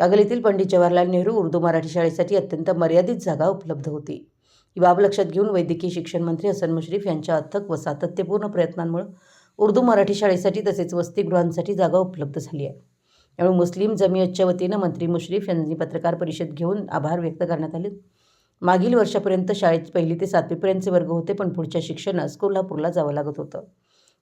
कागलीतील पंडित जवाहरलाल नेहरू उर्दू मराठी शाळेसाठी अत्यंत मर्यादित जागा उपलब्ध होती. ही बाब लक्षात घेऊन वैद्यकीय शिक्षण मंत्री हसन मुश्रीफ यांच्या अथक व सातत्यपूर्ण प्रयत्नांमुळे उर्दू मराठी शाळेसाठी तसेच वसतिगृहांसाठी जागा उपलब्ध झाली आहे. यामुळे मुस्लिम जमियतच्या वतीनं मंत्री मुश्रीफ यांनी पत्रकार परिषद घेऊन आभार व्यक्त करण्यात आले. मागील वर्षापर्यंत शाळेत पहिली ते सातवीपर्यंतचे वर्ग होते पण पुढच्या शिक्षणास कोल्हापूरला जावं लागत होतं.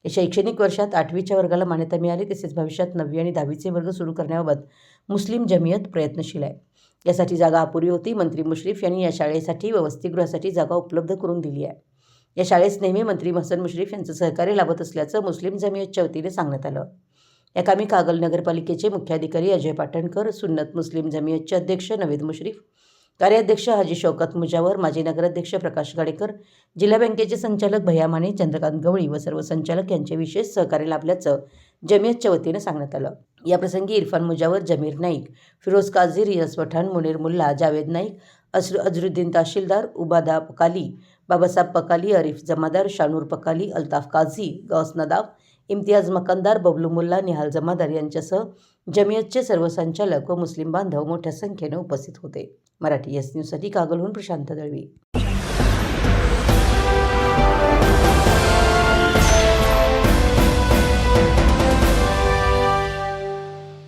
या शैक्षणिक वर्षात आठवीच्या वर्गाला मान्यता मिळाली तसेच भविष्यात नववी आणि दहावीचे वर्ग सुरू करण्याबाबत मुस्लिम जमियत प्रयत्नशील आहे. यासाठी जागा अपुरी होती. मंत्री मुश्रीफ यांनी या शाळेसाठी व वसतिगृहासाठी जागा उपलब्ध करून दिली आहे. या शाळेस नेहमी मंत्री हसन मुश्रीफ यांचं सहकार्य लाभत असल्याचं मुस्लिम जमियतच्या वतीने सांगण्यात आलं. या कामी कागल नगरपालिकेचे मुख्याधिकारी अजय पाटणकर सुन्नत मुस्लिम जमियतचे अध्यक्ष नवेद मुश्रीफ कार्याध्यक्ष हाजी शौकत मुजावर माजी नगराध्यक्ष प्रकाश गाडेकर जिल्हा बँकेचे संचालक भैया माने चंद्रकांत गवळी व सर्व संचालक यांचे विशेष सहकार्य लाभल्याचं जमियतच्या वतीनं सांगण्यात आलं. याप्रसंगी इरफान मुजावर जमीर नाईक फिरोज काझी यस पठाण मुनीर मुल्ला जावेद नाईक असर अजरुद्दीन तहसीलदार उबादा पकाली बाबासाहेब पकाली अरिफ जमादार शानूर पकाली अल्ताफ काझी गौस नदाफ इम्तियाज मकंदार बबलू मुल्ला निहाल जमादार यांच्यासह जमियतचे सर्व संचालक व मुस्लिम बांधव मोठ्या संख्येनं उपस्थित होते. मराठी एस न्यूजसाठी कागलहून प्रशांत दळवी.